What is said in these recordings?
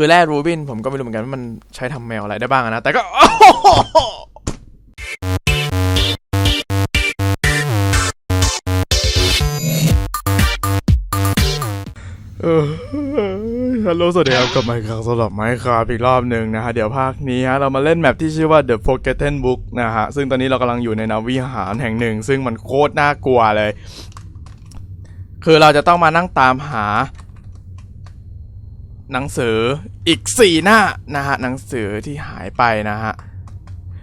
คือแร่รูบินผมก็ไม่รู้เหมือนกันว่ามันใช้ทำแมวอะไรได้บ้างนะ แต่ก็ฮัลโหลสวัสดีครับกลับมาอีกครั้งสำหรับไมค์ครับอีกรอบหนึ่งนะฮะ เดี๋ยวภาคนี้ฮะ เรามาเล่นแมปที่ชื่อว่า The Forgotten Book นะฮะ ซึ่งตอนนี้เรากำลังอยู่ในนาวิหารแห่งหนึ่ง ซึ่งมันโคตรน่ากลัวเลย คือเราจะต้องมานั่งตามหา หนังสืออีกสี่หน้านะฮะหนังสือที่หายไปนะฮะ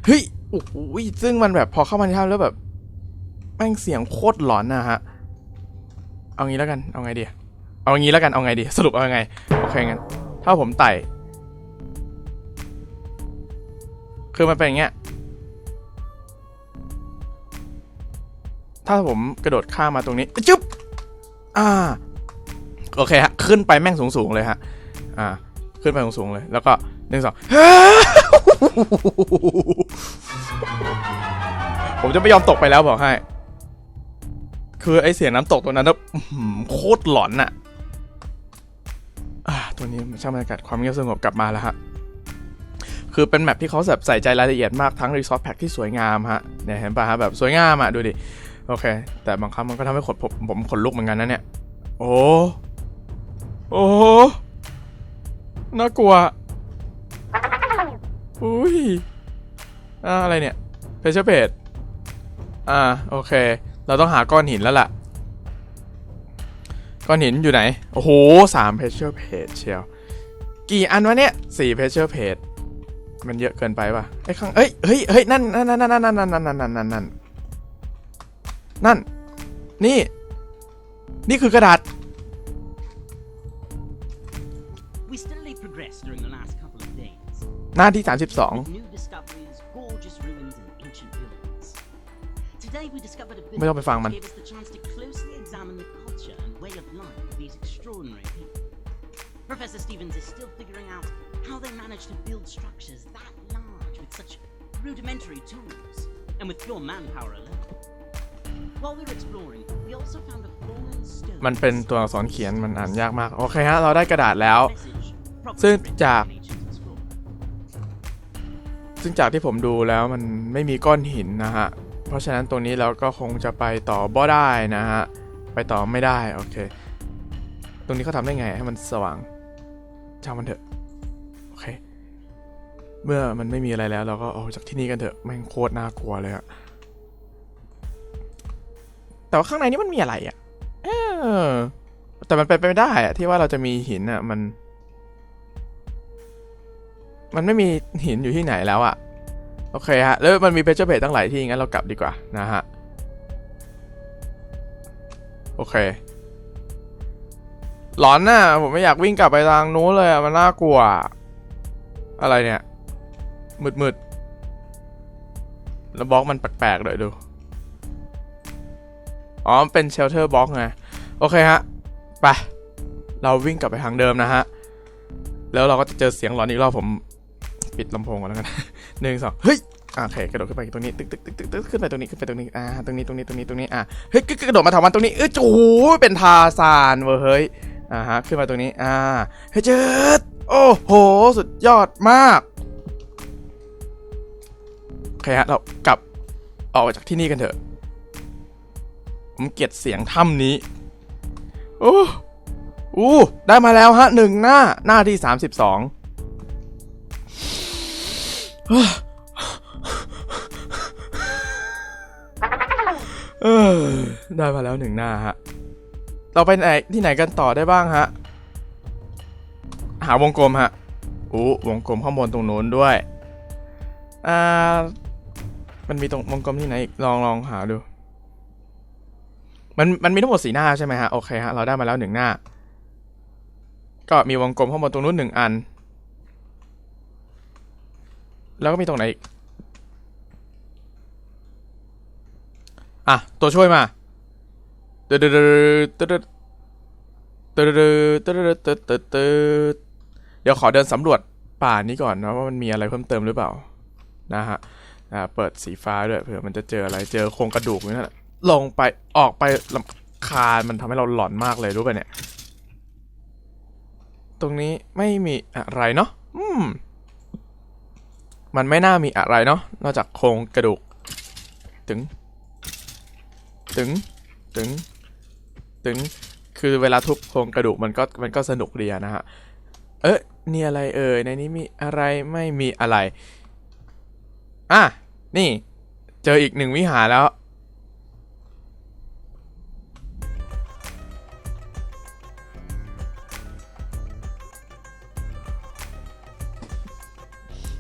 เฮ้ยโอ้โหซึ่งมันแบบพอเข้ามาในถ้ำแล้วแบบแม่งเสียงโคตรหลอนนะฮะเอางี้แล้วกันเอาไงดีเอางี้แล้วกันเอาไงดีสรุปเอาไงโอเคงั้นถ้าผมไต่คือมันเป็นอย่างเงี้ยถ้าผมกระโดดข้ามมาตรงนี้จึ๊บอ่าโอเคฮะขึ้นไปแม่งสูงๆเลยฮะ อ่า ขึ้นไปสูงๆเลย แล้วก็หนึ่งสองผมจะไม่ยอมตกไปแล้วบอกให้ คือไอเสียงน้ำตกตัวนั้นนะโคตรหลอนอะอ่าตัวนี้มันช่างบรรยากาศความเงียบสงบกลับมาแล้วฮะ คือเป็นแมปที่เขาแบบใส่ใจรายละเอียดมากทั้งรีซอสแพ็กที่สวยงามฮะ เนี่ยเห็นป่ะฮะแบบสวยงามอะดูดิ โอเค แต่บางครั้งมันก็ทำให้ขนผมผมขนลุกเหมือนกันนะเนี่ย โอ้ โอ้ น่ากลัว อุ้ยอ่าอะไรเนี่ยเพชรเพจอ่าโอเค เราต้องหาก้อนหินแล้วล่ะ ก้อนหินอยู่ไหน โอ้โหสามเพชรเพจเชียว กี่อันวะเนี่ยสี่เพชรเพจมันเยอะเกินไปป่ะไอ้ข้างเอ้ยเฮ้ยเฮ้ยนั่นนั่นนั่นนั่นนั่นนั่นนั่นนั่นนั่นนั่นนั่นนี่ นี่คือกระดาษ หน้าที่ 32 New discoveries, gorgeous ruins, and ancient buildings. Today we discovered a bit ไม่ต้องไปฟังมัน which gave us the chance to closely examine the culture and way of life of these extraordinary people. Professor Stevens is still figuring out how they managed to build structures that large with such rudimentary tools and with pure manpower alone. While we were exploring, we also found a fallen stone. มันเป็นตัวอักษรเขียนมันอ่านยากมาก โอเคฮะ เราได้กระดาษแล้ว Message, probably ซึ่ง written จาก ซึ่งจากที่ผมดูแล้วมันไม่มีก้อนหินนะฮะ เพราะฉะนั้นตรงนี้เราก็คงจะไปต่อบ่ได้นะฮะ ไปต่อไม่ได้ โอเค ตรงนี้เขาทำได้ไงให้มันสว่างช่างมันเถอะ โอเค เมื่อมันไม่มีอะไรแล้ว เราก็ออกจากที่นี่กันเถอะแม่งโคตรน่ากลัวเลยอะแต่ว่าข้างในนี้มันมีอะไรอะเออแต่มันเป็นไปไม่ได้อะที่ว่าเราจะมีหินอะมัน มันไม่มีหินอยู่ที่ไหนแล้วอะโอเคฮะ แล้วมันมีเพชรเพจตั้งหลายที่งั้นเรากลับดีกว่านะฮะ โอเค หลอนน่ะผมไม่อยากวิ่งกลับไปทางนู้นเลยอะมันน่ากลัว อะไรเนี่ย มืดมืดแล้วบล็อกมันแปลกๆเลยดู อ๋อ เป็นเชลเตอร์บล็อกไง โอเคฮะ ไป เราวิ่งกลับไปทางเดิมนะฮะ แล้วเราก็จะเจอเสียงหลอนอีกรอบผม ปิดลำโพงก่อนแล้วกันหนึ่งสองเฮ้ยโอเคกระโดดขึ้นไปตรงนี้ตึกตึกตึกตึกตึกขึ้นไปตรงนี้ขึ้นไปตรงนี้อ่าตรงนี้ตรงนี้ตรงนี้ตรงนี้อะเฮ้ยกระโดดมาถาวันตรงนี้เออโอ้โหเป็นทาซานเว้ยเฮ้ยอ่าฮะขึ้นมาตรงนี้อ่าเฮ้ยเจิดโอ้โหสุดยอดมากโอเคฮะเรากลับออกจากที่นี่กันเถอะ ผมเกลียดเสียงถ้ำนี้โอ้อู้ได้มาแล้วฮะหนึ่งหน้าหน้าที่สามสิบสอง เออได้มาแล้วหนึ่งหน้าฮะ เราไปไหนที่ไหนกันต่อได้บ้างฮะ หาวงกลมฮะอู้วงกลมข้างบนตรงโน้นด้วย อ่า มันมีตรงวงกลมที่ไหนอีก ลองลองหาดู มันมันมีทั้งหมดสีหน้าใช่ไหมฮะ โอเคฮะ เราได้มาแล้วหนึ่งหน้า ก็มีวงกลมข้างบนตรงนู้นหนึ่งอัน แล้วก็มีตรงไหนอีก อะ ตัวช่วยมาเดือดเดือดเดือดเดือดเดือดเดือดเดือดเดือดเดือดเดือดเดือดเดี๋ยวขอเดินสำรวจป่านี้ก่อนนะว่ามันมีอะไรเพิ่มเติมหรือเปล่า นะฮะอ่าเปิดสีฟ้าด้วยเผื่อมันจะเจออะไรเจอโครงกระดูกนี่นั่นแหละลงไปออกไปลำคาญมันทำให้เราหลอนมากเลยรู้ป่ะเนี่ย ตรงนี้ไม่มีอะไรเนาะอืม มันไม่น่ามีอะไรเนาะนอกจากโครงกระดูก ถึง ถึง ถึง ถึง คือเวลาทุบโครงกระดูกมันก็มันก็สนุกดีนะฮะ เอ๊ะนี่อะไรเอ่ย ในนี้มีอะไรไม่มีอะไร อะ นี่ เจออีกหนึ่งวิหารแล้ว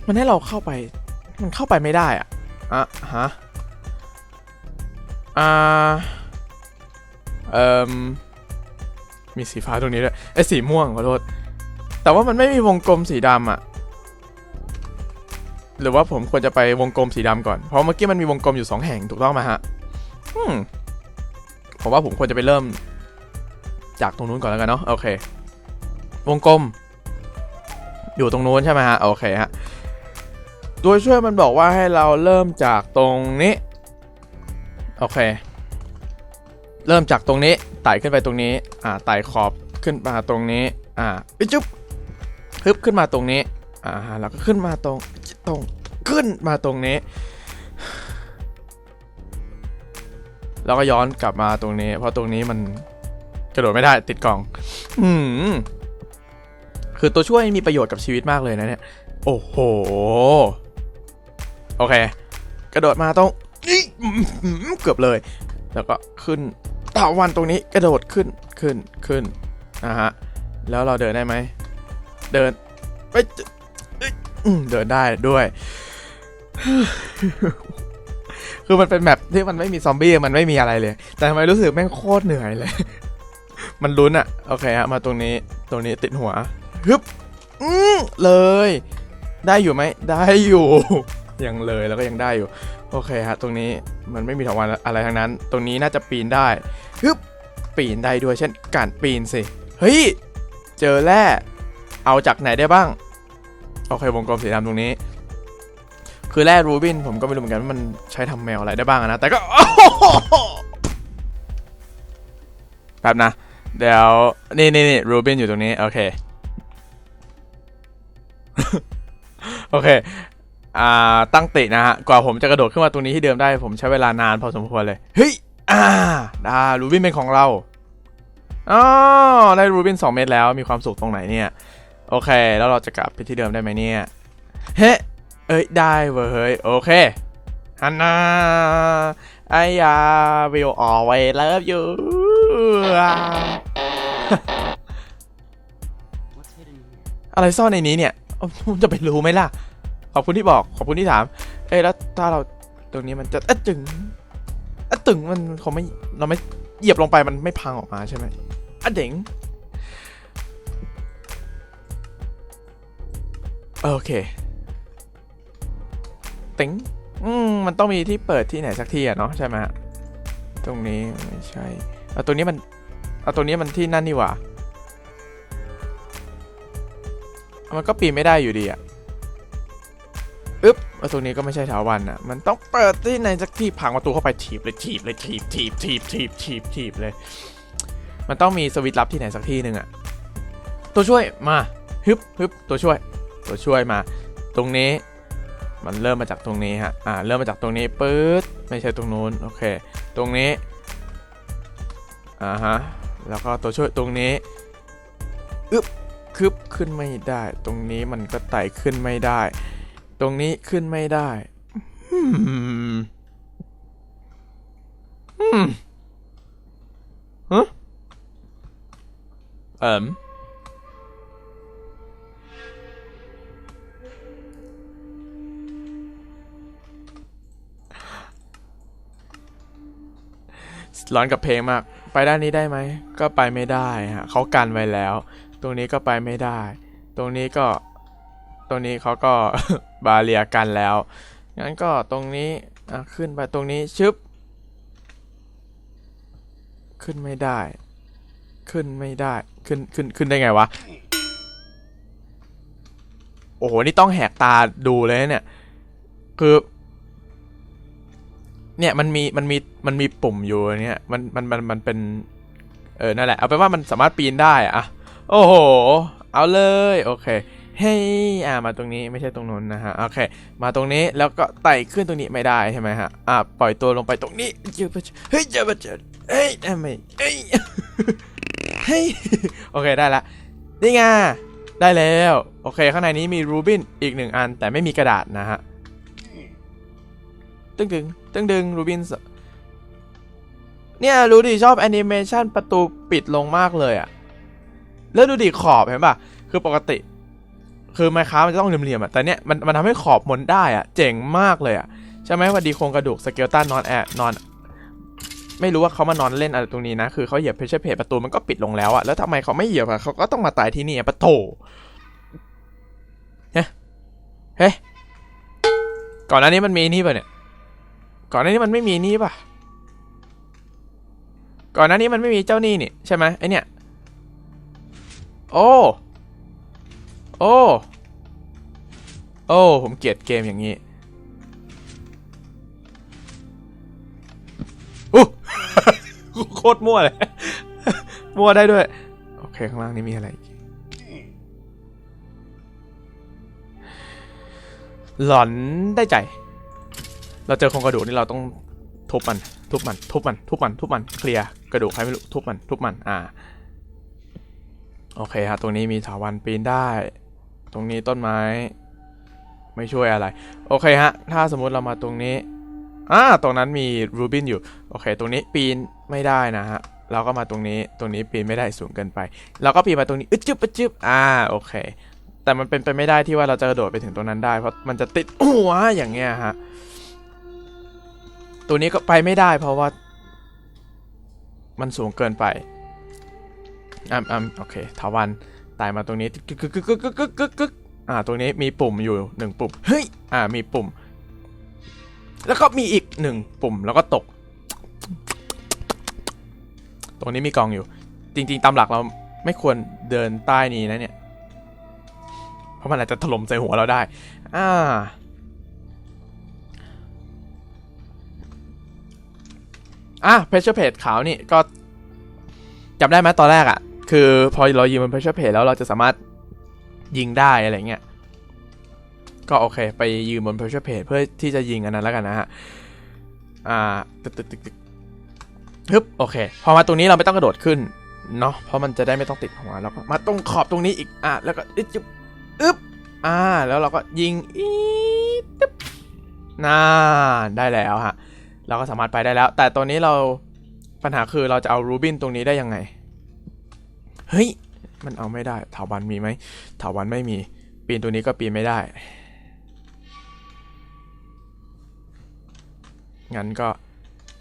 มันให้เราเข้าไป มันเข้าไปไม่ได้อะอะฮะ อ่า เอ่มมีสีฟ้าตรงนี้ด้วยไอ้ยสีม่วงขอโทษ แต่ว่ามันไม่มีวงกลมสีดำอะหรือว่าผมควรจะไปวงกลมสีดำก่อน เพราะเมื่อกี้มันมีวงกลมอยู่สองแห่งถูกต้องไหมฮะ อืม ผมว่าผมควรจะไปเริ่ม จากตรงนู้นก่อนแล้วกันเนาะ โอเค วงกลม อยู่ตรงนู้นใช่ไหมฮะ โอเคฮะ ตัวช่วยมันบอกว่าให้เราเริ่มจากตรงนี้ โอเค เริ่มจากตรงนี้ไต่ขึ้นไปตรงนี้ อ่าไต่ขอบขึ้นมาตรงนี้ อ่าอจุ๊บฮึบขึ้นมาตรงนี้ อ่าแล้วก็ขึ้นมาตรงตรงขึ้นมาตรงนี้ แล้วก็ย้อนกลับมาตรงนี้ เพราะตรงนี้มันกระโดดไม่ได้ติดกล่อง อืมคือตัวช่วยมีประโยชน์กับชีวิตมากเลยนะเนี่ย โอ้โห โอเค กระโดดมาตรงอี้องเกือบเลย แล้วก็ขึ้นต่าวันตรงนี้กระโดดขึ้นขึ้นขึ้นนะฮะแล้วเราเดินได้ไหมเดินไปเดินได้ด้วย คือมันเป็นแบบที่มันไม่มีซอมบี้มันไม่มีอะไรเลย แต่ทำไมรู้สึกแม่งโคตรเหนื่อยเลย มันลุ้นอะโอเคฮะมาตรงนี้ตรงนี้ติดหัวฮึบอืเลย ได้อยู่ไหมได้อยู่ ยังเลยแล้วก็ยังได้อยู่ โอเคฮะ ตรงนี้มันไม่มีถาวรอะไรทั้งนั้น ตรงนี้น่าจะปีนได้ฮึบปีนได้ด้วยเช่นการปีนสิ เฮ้ย เจอแร่เอาจากไหนได้บ้าง โอเควงกลมสีดำตรงนี้ คือแร่รูบินผมก็ไม่รู้เหมือนกันว่ามันใช้ทำแมวอะไรได้บ้างนะ แต่ก็แป๊บนะ เดี๋ยว นี่นี่นี่รูบินอยู่ตรงนี้ โอเค โอเค ตั้งตินะฮะ กว่าผมจะกระโดดขึ้นมาตรงนี้ที่เดิมได้ ผมใช้เวลานานพอสมควรเลย เฮ้ย อ่าด้รูบินเป็นของเราอ๋อได้รูบิน2 เม็ดแล้ว มีความสุขตรงไหนเนี่ย โอเค แล้วเราจะกลับไปที่เดิมได้ไหมเนี่ย เฮ้เอ้ย ได้เว้ย โอเคฮันนาไอยา will always love you What's hidden here? อะไรซ่อนในนี้เนี่ย ผมจะไปรู้ไหมล่ะ ขอบคุณที่บอก ขอบคุณที่ถาม เอ้ยแล้วถ้าเราตรงนี้มันจะเอ๊ะตึงเอ๊ะตึงมันคงไม่เราไม่เหยียบลงไปมันไม่พังออกมาใช่ไหมอะเด็งโอเคเต็งอืมมันต้องมีที่เปิดที่ไหนสักที่อะเนาะใช่ไหมฮะตรงนี้ไม่ใช่เอาตรงนี้มันเอาตรงนี้มันที่นั่นนี่หว่ามันก็ปีนไม่ได้อยู่ดีอะ อึ๊บแล้ตรงนี้ก็ไม่ใช่ถาวันอะมันต้องเปิดที่ไหนสักที่พังประตูเข้าไปถีบเลยถีบเลยถีบถีบถีบถีบถีบถีบเลย มันต้องมีสวิตช์ลับที่ไหนสักที่หนึ่งอะ ตัวช่วยมาฮึบฮึบตัวช่วย ตัวช่วยมา ตรงนี้ มันเริ่มมาจากตรงนี้ฮะ อ่า เริ่มมาจากตรงนี้ปื๊ดไม่ใช่ตรงนู้น โอเค ตรงนี้ อ่าฮะ แล้วก็ตัวช่วยตรงนี้ อึ๊บคึบขึ้นไม่ได้ ตรงนี้มันก็ไต่ขึ้นไม่ได้ ตรงนี้ขึ้นไม่ได้อืมอืมฮะเอิมร้อนกับเพลงมาก ไปด้านนี้ได้ไหม ก็ไปไม่ได้ฮะเขากันไว้แล้ว ตรงนี้ก็ไปไม่ได้ ตรงนี้ก็ ตรงนี้เขาก็บาเรียกันแล้ว งั้นก็ตรงนี้ขึ้นไปตรงนี้ชึบ ขึ้นไม่ได้ ขึ้นไม่ได้ ขึ้นขึ้นขึ้นได้ไงวะ โอ้โห นี่ต้องแหกตาดูเลยเนี่ย คือ เนี่ยมันมีมันมีมันมีปุ่มอยู่เนี่ยมันมันมันมันเป็น เออ นั่นแหละ เอาเป็นว่ามันสามารถปีนได้อะโอ้โห เอาเลย โอเค เฮ้ยอ่ามาตรงนี้ไม่ใช่ตรงนู้นนะฮะโอเค มาตรงนี้แล้วก็ไต่ขึ้นตรงนี้ไม่ได้ใช่ไหมฮะอ่าปล่อยตัวลงไปตรงนี้เยอะไปเฮ้ยเยอะไปเฮ้ยทำไมเฮ้ยเฮ้ยโอเคได้ละนี่ไงได้แล้วโอเค ข้างในนี้มีรูบินอีกหนึ่งอันแต่ไม่มีกระดาษนะฮะตึงดึงตึงดึงรูบินเนี่ยรู้ดิชอบแอนิเมชันประตูปิดลงมากเลยอะแล้วดูดิขอบเห็นปะคือปกติ คือไมค้ามันจะต้องเหลี่ยมๆอะแต่เนี่ยมันมันทำให้ขอบมนได้อะ เจ๋งมากเลยอะ ใช่ไหมวันดีโครงกระดูกสเกลตันนอนแอะนอน ไม่รู้ว่าเขามานอนเล่นอะไรตรงนี้นะ คือเขาเหยียบเพชรเพจประตูมันก็ปิดลงแล้วอะ แล้วทำไมเขาไม่เหยียบอะเขาก็ต้องมาตายที่นี่อะปะโถเฮ้เฮ้ก่อนหน้านี้มันมีนี่ป่ะเนี่ย ก่อนหน้านี้มันไม่มีนี่ป่ะ ก่อนหน้านี้มันไม่มีเจ้านี่นี่ใช่ไหมไอเนี่ย โอ้ โอ้ โอ้ ผมเกลียดเกมอย่างนี้อู้โคตรมั่วเลย มั่วได้ด้วย โอเค ข้างล่างนี้มีอะไร หลอนได้ใจ เราเจอโครงกระดูกนี่เราต้องทุบมัน ทุบมัน ทุบมัน ทุบมัน ทุบมัน เคลียร์กระดูกใครไม่รู้ ทุบมัน ทุบมัน อ่า โอเคฮะ ตรงนี้มีถาวันปีนได้ ตรงนี้ต้นไม้ ไม่ช่วยอะไร โอเคฮะ ถ้าสมมุติเรามาตรงนี้อ่าตรงนั้นมีรูบินอยู่ โอเค ตรงนี้ปีนไม่ได้นะฮะ เราก็มาตรงนี้ ตรงนี้ปีนไม่ได้สูงเกินไป เราก็ปีนมาตรงนี้ อึดจึ๊บอึดจึ๊บอ่า โอเค แต่มันเป็นไปไม่ได้ที่ว่าเราจะกระโดดไปถึงตรงนั้นได้ เพราะมันจะติดหัวอย่างเงี้ยฮะ ตัวนี้ก็ไปไม่ได้ เพราะว่า มันสูงเกินไปอ่าอ่าโอเคทาวัน ตายมาตรงนี้กึกกึกกึกกึกกึกกึกอ่าตรงนี้มีปุ่มอยู่หนึ่งปุ่มเฮ้ยอ่ามีปุ่ม แล้วก็มีอีกหนึ่งปุ่มแล้วก็ตก ตรงนี้มีกองอยู่ จริง ๆ ตามหลักเราไม่ควรเดินใต้นี้นะเนี่ย เพราะมันอาจจะถล่มใส่หัวเราได้ อ่าอะเพชรเพจขาวนี่ก็จำได้ไหมตอนแรกอะ คือพอเรายิงบน pressure plate แล้วเราจะสามารถยิงได้อะไรเงี้ย ก็โอเค ไปยืนบน pressure plate เพื่อที่จะยิงอันนั้นแล้วกันนะฮะ อ่า ตึกตึกตึกตึกฮึบโอเค พอมาตรงนี้เราไม่ต้องกระโดดขึ้นเนาะ เพราะมันจะได้ไม่ต้องติดหัวแล้วก็มาตรงขอบตรงนี้อีก อะ แล้วก็อึ๊บอึ๊บ อ่า แล้วเราก็ยิงอีดตึ๊บน่าได้แล้วฮะ เราก็สามารถไปได้แล้ว แต่ตัวนี้เราปัญหาคือเราจะเอารูบินตรงนี้ได้ยังไง เฮ้ย มันเอาไม่ได้ถาวันมีไหมถาวันไม่มี ปีนตัวนี้ก็ปีนไม่ได้ งั้นก็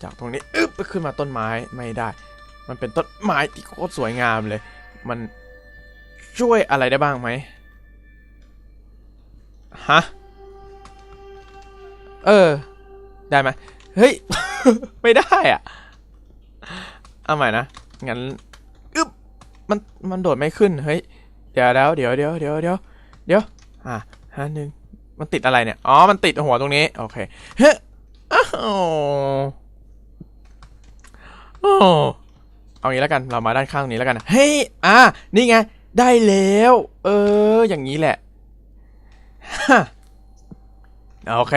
จากตรงนี้อึ๊บไปขึ้นมาต้นไม้ไม่ได้ มันเป็นต้นไม้ที่โคตรสวยงามเลย มันช่วยอะไรได้บ้างไหมฮะ เออ ได้ไหมเฮ้ย ไม่ได้อะ เอาใหม่นะ งั้น มันมันโดดไม่ขึ้นเฮ้ยเดี๋ยวแล้วเดี๋ยวเดี๋ยวเดี๋ยวเดี๋ยวเดี๋ยวอะห้าหนึ่งมันติดอะไรเนี่ย อ๋อ มันติดหัวตรงนี้ โอเค เฮ้ยอ้าวโอ้เอางี้แล้วกัน เรามาด้านข้างนี้แล้วกัน เฮ้ย อะนี่ไง ได้แล้ว เออ อย่างนี้แหละฮะโอเค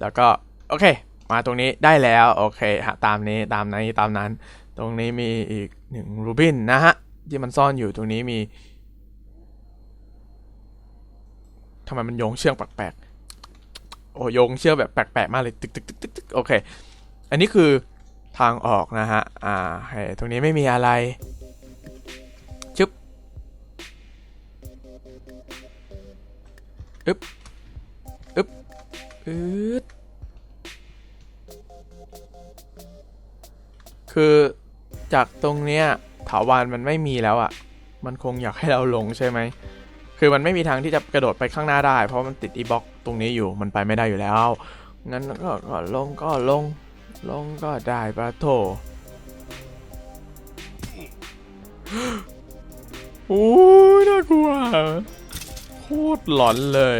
แล้วก็ โอเค มาตรงนี้ได้แล้ว โอเคฮะตามนี้ ตามนี้ ตามนั้น ตรงนี้มีอีกหนึ่งรูบินนะฮะ ที่มันซ่อนอยู่ตรงนี้มีทำไมมันโยงเชือกแปลกๆ โอ้โยงเชือกแบบแปลกๆ มากเลย ตึกตึกตึกตึกตึกโอเค อันนี้คือทางออกนะฮะ อ่าเฮ้ตรงนี้ไม่มีอะไร ชึบอึ๊บอึ๊บอึ๊ดคือ จากตรงเนี้ยถาวรมันไม่มีแล้วอะ่ะ มันคงอยากให้เราลงใช่ไหม คือมันไม่มีทางที่จะกระโดดไปข้างหน้าได้ เพราะมันติดอีบล็อกตรงนี้อยู่ มันไปไม่ได้อยู่แล้ว งั้นก็ก็ลงก็ลง ลงก็ได้ปะโถโอ้ยน่ากลัว โคตรหลอนเลย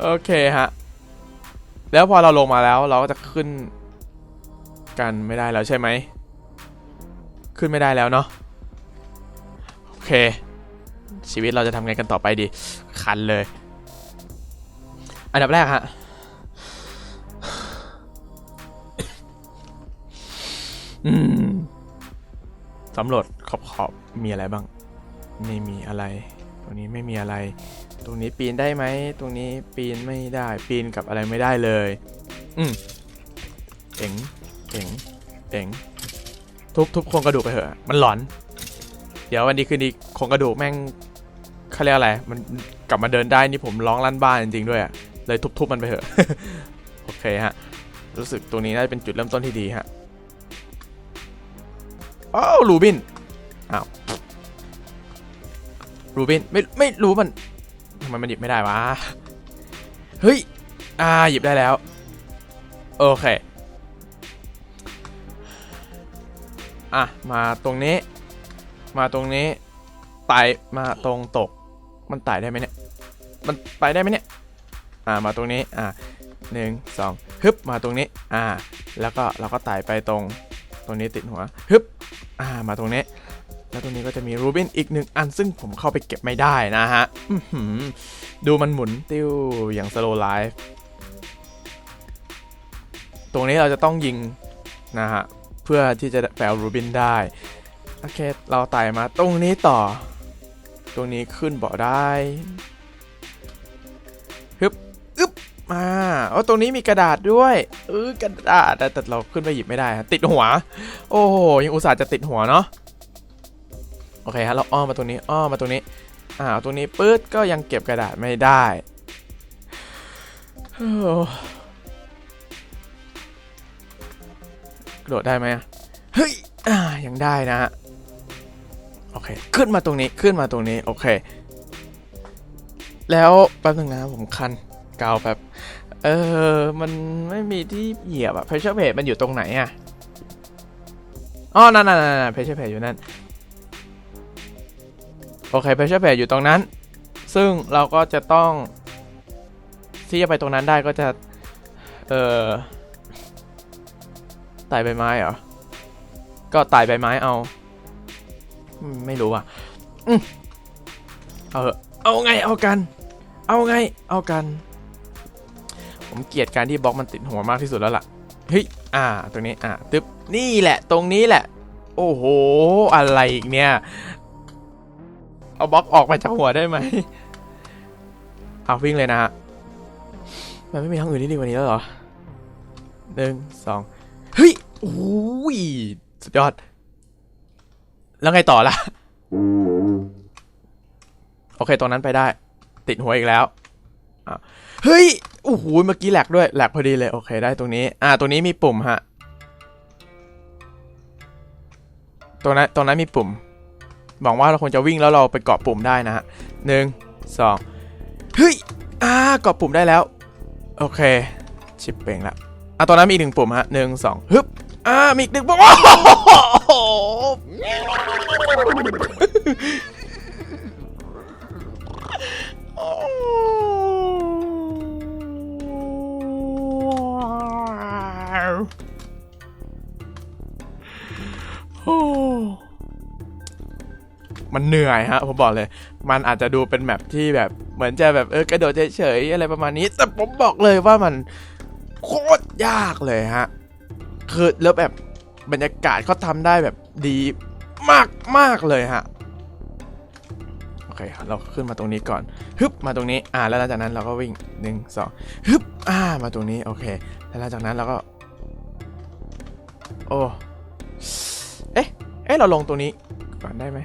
โอเคฮะ แล้วพอเราลงมาแล้วเราก็จะขึ้นกันไม่ได้แล้วใช่ไหม ขึ้นไม่ได้แล้วเนาะ โอเค ชีวิตเราจะทำไงกันต่อไปดี คันเลย อันดับแรกฮะ อืมสำรวจขอบขอบๆมีอะไรบ้าง ไม่มีอะไรตรงนี้ไม่มีอะไร ตรงนี้ปีนได้ไหม ตรงนี้ปีนไม่ได้ ปีนกับอะไรไม่ได้เลย อืมเจ๋งเจ๋งเจ๋งทุบทุบโครงกระดูกไปเถอะ มันหลอน เดี๋ยววันดีคืนดีโครงกระดูกแม่งเขาเรียกอะไร มันกลับมาเดินได้นี่ผมร้องลั่นบ้านจริงๆด้วยอะเลยทุบๆมันไปเถอะ โอเคฮะ รู้สึกตรงนี้น่าจะเป็นจุดเริ่มต้นที่ดีฮะอ้าวรูบิน อ้าวรูบิน ไม่ ไม่รู้มัน ทำไมมันหยิบไม่ได้วะ เฮ้ย อ่า หยิบได้แล้ว โอเค อะ มาตรงนี้ มาตรงนี้ ไต่มาตรงตก มันไต่ได้ไหมเนี่ย มันไปได้ไหมเนี่ย อ่า มาตรงนี้ อ่าหนึ่งสองฮึบ มาตรงนี้ อ่า แล้วก็เราก็ไต่ไปตรง ตรงนี้ติดหัว ฮึบ อ่า มาตรงนี้ แล้วตรงนี้ก็จะมีรูบินอีกหนึ่งอันซึ่งผมเข้าไปเก็บไม่ได้นะฮะดูมันหมุนติ้วอย่างสโลไลฟ์ตรงนี้เราจะต้องยิงนะฮะ เพื่อที่จะแปลรูบินได้ โอเค เราไต่มาตรงนี้ต่อ ตรงนี้ขึ้นเบาะได้ฮึบอึ๊บมาโอ๋อตรงนี้มีกระดาษด้วยเออกระดาษแต่เราขึ้นไปหยิบไม่ได้ติดหัว โอ้โหยังอุตส่าห์จะติดหัวเนาะ โอเคฮะเราอ้อมมาตรงนี้อ้อมมาตรงนี้อ่าตรงนี้ปื๊ดก็ยังเก็บกระดาษไม่ได้โกระโดดได้ไหมเฮ้ยอ่ายังได้นะฮะโอเคขึ้นมาตรงนี้ขึ้นมาตรงนี้โอเค แล้วแป๊บนึงนะผมคันเกาแบบเออมันไม่มีที่เหยียบอะเพชเชอร์เพจมันอยู่ตรงไหนอะอ๋อนั่นนั่นนั่นเพชเชอร์เพจอยู่นั่น โอเค pressure plate อยู่ตรงนั้น ซึ่งเราก็จะต้องที่จะไปตรงนั้นได้ก็จะ เอ่อไต่ใบไม้เหรอ ก็ไต่ใบไม้เอา ไม่รู้อะเอาเถอเอาไงเอากัน เอาไงเอากัน ผมเกลียดการที่บล็อกมันติดหัวมากที่สุดแล้วล่ะ เฮ้ย อ่า ตรงนี้ อ่าตึ๊บ นี่แหละ ตรงนี้แหละ โอ้โห อะไรอีกเนี่ย เอาบล็อกออกมาจากหัวได้ไหมเอาวิ่งเลยนะฮะ มันไม่มีทางอื่นที่ดีกว่านี้แล้วเหรอหนึ่งสองเฮ้ยโอ้ยสุดยอด แล้วไงต่อล่ะ โอเค ตรงนั้นไปได้ ติดหัวอีกแล้วอะเฮ้ย โอ้โห เมื่อกี้แหลกด้วย แหลกพอดีเลย โอเค ได้ตรงนี้ อ่า ตรงนี้มีปุ่มฮะ ตรงนั้น ตรงนั้นมีปุ่ม หวังว่าเราคงจะวิ่งแล้วเราไปเกาะปุ่มได้นะฮะหนึ่งสองเฮ้ยอ่าเกาะปุ่มได้แล้ว โอเค ชิปเป่งละอะตอนนั้นมีอีกหนึ่งปุ่มฮะหนึ่งสองฮึบอ่ามีอีกหนึ่งปุ่มโอ้ มันเหนื่อยฮะผมบอกเลย มันอาจจะดูเป็นแมปที่แบบเหมือนจะแบบเออกระโดดเฉยๆอะไรประมาณนี้ แต่ผมบอกเลยว่ามันโคตรยากเลยฮะคือแล้วแบบบรรยากาศเขาทำได้แบบดีมากมากๆเลยฮะโอเคเราขึ้นมาตรงนี้ก่อนฮึบมาตรงนี้อ่าแล้วหลังจากนั้นเราก็วิ่งหนึ่งสองฮึบอ่ามาตรงนี้โอเคแล้วหลังจากนั้นเราก็ โอ้เอ๊ะเอ๊ะเราลงตรงนี้ก่อนได้ไหม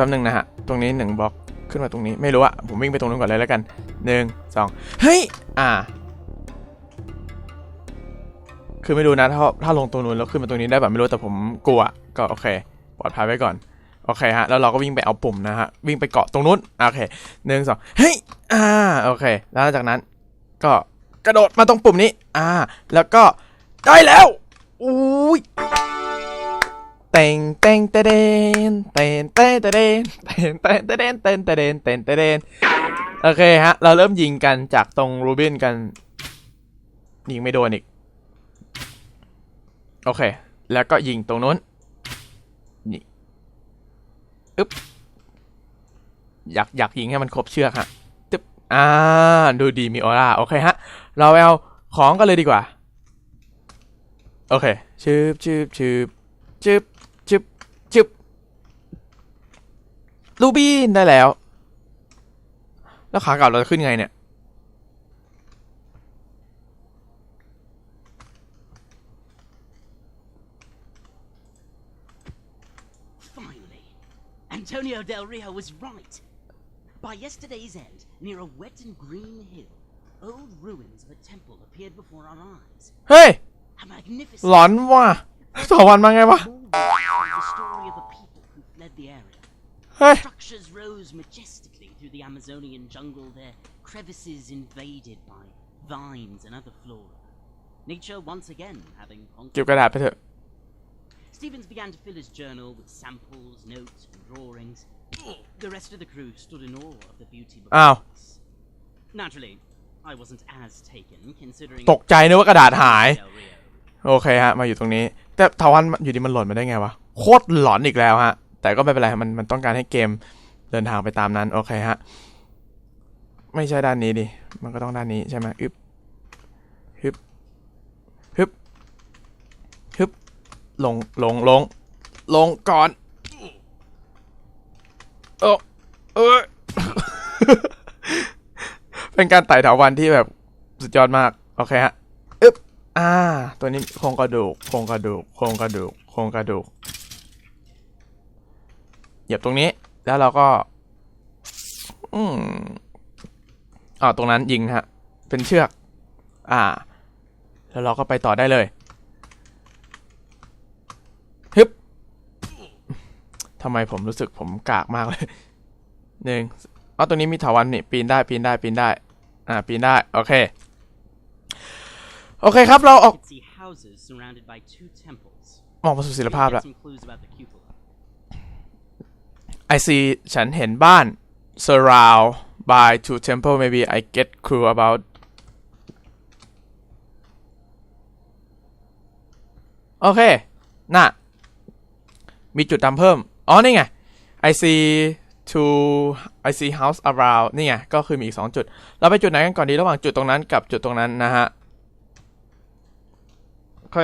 ป๊บนึงนะฮะ ตรงนี้หนึ่งบล็อกขึ้นมาตรงนี้ไม่รู้อะผมวิ่งไปตรงนู้นก่อนเลยแล้วกันหนึ่งสองเฮ้ย อ่า คือไม่รู้นะ ถ้าถ้าลงตรงนู้นแล้วขึ้นมาตรงนี้ได้แบบไม่รู้แต่ผมกลัว ก็โอเค ปลอดภัยไว้ก่อน โอเคฮะ แล้วเราก็วิ่งไปเอาปุ่มนะฮะ วิ่งไปเกาะตรงนู้น โอเคหนึ่งสองเฮ้ย อ่า โอเค แล้วจากนั้น ก็กระโดดมาตรงปุ่มนี้ อ่า แล้วก็ได้แล้ว อุ้ย เต็งเต็งเตเดนเต็นเตเตเดนเต็นเต็นเตเดนเต็นเตเดนเต็นเตเดนโอเคฮะ เราเริ่มยิงกันจากตรงรูบินกัน ยิงไม่โดนอีก โอเค แล้วก็ยิงตรงนู้นนี่อึ๊บอยากอยากยิงให้มันครบเชือกฮะตึ๊บอ่าดูดีมีออร่า โอเคฮะ เราเอาของกันเลยดีกว่า โอเคชืบชืบชืบชืบชืบชืบ ลูบี้ได้แล้ว แล้วขากลับเราจะขึ้นไงเนี่ย Finally, Antonio Del Rio was right. By yesterday's end, near a wet and green hill, old ruins of a temple appeared before our eyes. เฮ้ย A magnificent หลอนว่ะสองวันมาไงวะ small village was the story of a people who fled the area. เฮ้ย Structures rose majestically through the Amazonian jungle, their crevices invaded by vines and other flora. Nature once again having เก็บ conquered. กระดาษไปเถอะ Stevens began to fill his journal with samples, notes, and drawings. The rest of the crew stood in awe of the beauty before Ow. us. Naturally, I wasn't as taken, considering ตกใจนึกว่ากระดาษหาย Del Rio. โอเคฮะ มาอยู่ตรงนี้ แต่ทวันอยู่ดีมันหล่นมาได้ไงวะ โคตรหลอนอีกแล้วฮะ แต่ก็ไม่เป็นไรมันมันต้องการให้เกมเดินทางไปตามนั้น โอเคฮะ ไม่ใช่ด้านนี้ดิ มันก็ต้องด้านนี้ใช่ไหมอึบฮึบฮึบฮึบลงลงลง ลงก่อนโอ้เออเป็นการไต่เถาวันที่แบบสุดยอดมาก โอเคฮะอึบอ่า ตัวนี้โครงกระดูกโครงกระดูกโครงกระดูกโครงกระดูก เหยียบตรงนี้ แล้วเราก็ อืมอ่าตรงนั้นยิงฮะ เป็นเชือก อ่า แล้วเราก็ไปต่อได้เลยฮึบทำไมผมรู้สึกผมกากมากเลยหนึ่งเอาตรงนี้มีถาวันนี่ปีนได้ปีนได้ปีนได้ อ่า ปีนได้ โอเค โอเคครับเราออก could see houses surrounded by two temples. มองมาสู่ศิล We ภาพ get แล้ว some clues about the cupola. I see ฉันเห็นบ้าน surround by two temple maybe I get clue about โอเค น่ะ มีจุดดำเพิ่ม อ๋อ นี่ไง I see two I see house around นี่ไง ก็คือมีอีก 2 จุด เราไปจุดไหนกันก่อนดี ระหว่างจุดตรงนั้นกับจุดตรงนั้นนะฮะโอเค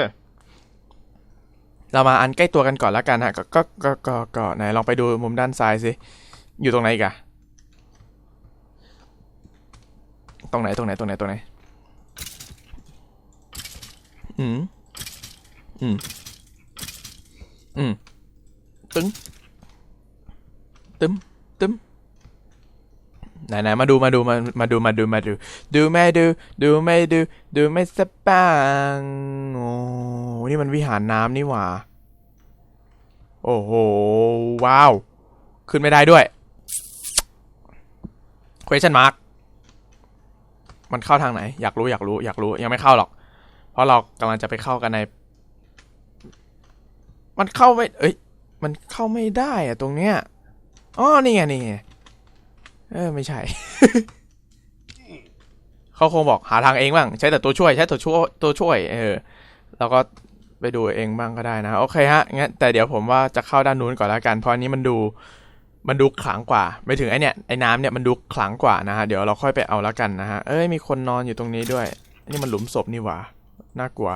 เรามาอันใกล้ตัวกันก่อนล้วกันฮะ ก็ก็ก็ก็ก็ไหนลองไปดูมุมด้านซ้ายสิ อยู่ตรงไหนอีกอะตรงไหนตรงไหนตรงไหนตรงไหน อืม อืม อืม ตึ้ง ตึ้ม ตึ้มไหนไหนมาดูมาดูมามาดูมาดูมาดู ดูไม่ดู ดูไม่ดู ดูไม่สปางโอ้ นี่มันวิหารน้ำนี่หว่า โอ้โห ว้าว ขึ้นไม่ได้ด้วย question mark มันเข้าทางไหน อยากรู้อยากรู้อยากรู้ยังไม่เข้าหรอก เพราะเรากำลังจะไปเข้ากันใน มันเข้าไม่ เอ้ย มันเข้าไม่ได้อะตรงเนี้ยอ๋อนี่ไงนี่ไงเออไม่ใช่ เขาคงบอกหาทางเองบ้างใช้แต่ตัวช่วยใช้ตัวช่วยตัวช่วย เออ แล้วก็ ไปดูเองบ้างก็ได้นะ โอเคฮะงั้นแต่เดี๋ยวผมว่าจะเข้าด้านนู้นก่อนแล้วกัน เพราะอันนี้มันดูมันดูขลังกว่า ไม่ถึงไอเนี่ยไอ้น้ำเนี่ยมันดูขลังกว่านะฮะเดี๋ยวเราค่อยไปเอาแล้วกันนะฮะเอ้ยมีคนนอนอยู่ตรงนี้ด้วยนี่มันหลุมศพนี่หว่าน่ากลัว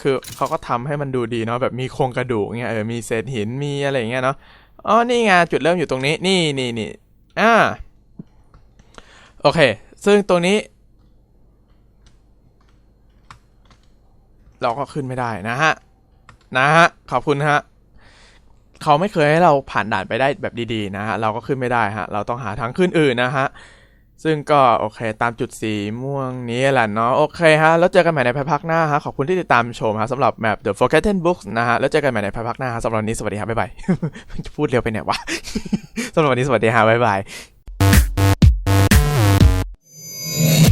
คือเขาก็ทำให้มันดูดีเนาะแบบมีโครงกระดูกเงี้ยเออมีเศษหินมีอะไรเงี้ยเนาะอ๋อนี่ไงจุดเริ่มอยู่ตรงนี้นี่นี่นี่อ่าโอเค ซึ่งตรงนี้ เราก็ขึ้นไม่ได้นะฮะ นะฮะ ขอบคุณฮะเขาไม่เคยให้เราผ่านด่านไปได้แบบดีๆนะฮะ เราก็ขึ้นไม่ได้ฮะ เราต้องหาทางขึ้นอื่นนะฮะ ซึ่งก็โอเคตามจุดสีม่วงนี้แหละเนาะ โอเคฮะ แล้วเจอกันใหม่ในภายภาคหน้าฮะ ขอบคุณที่ติดตามชมฮะสำหรับแมป The Forgotten Books นะฮะ แล้วเจอกันใหม่ในภายภาคหน้าฮะสำหรับวันนี้สวัสดีครับบ๊ายบาย พูดเร็วไปเนี่ยวะสำหรับวันนี้สวัสดีฮะบ๊ายบาย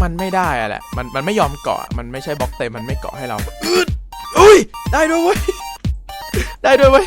มันไม่ได้อะแหละ มันมันไม่ยอมเกาะ มันไม่ใช่บล็อกเต็ม มันไม่เกาะให้เราอืดอุ้ย ได้ด้วยเว้ย ได้ด้วยเว้ย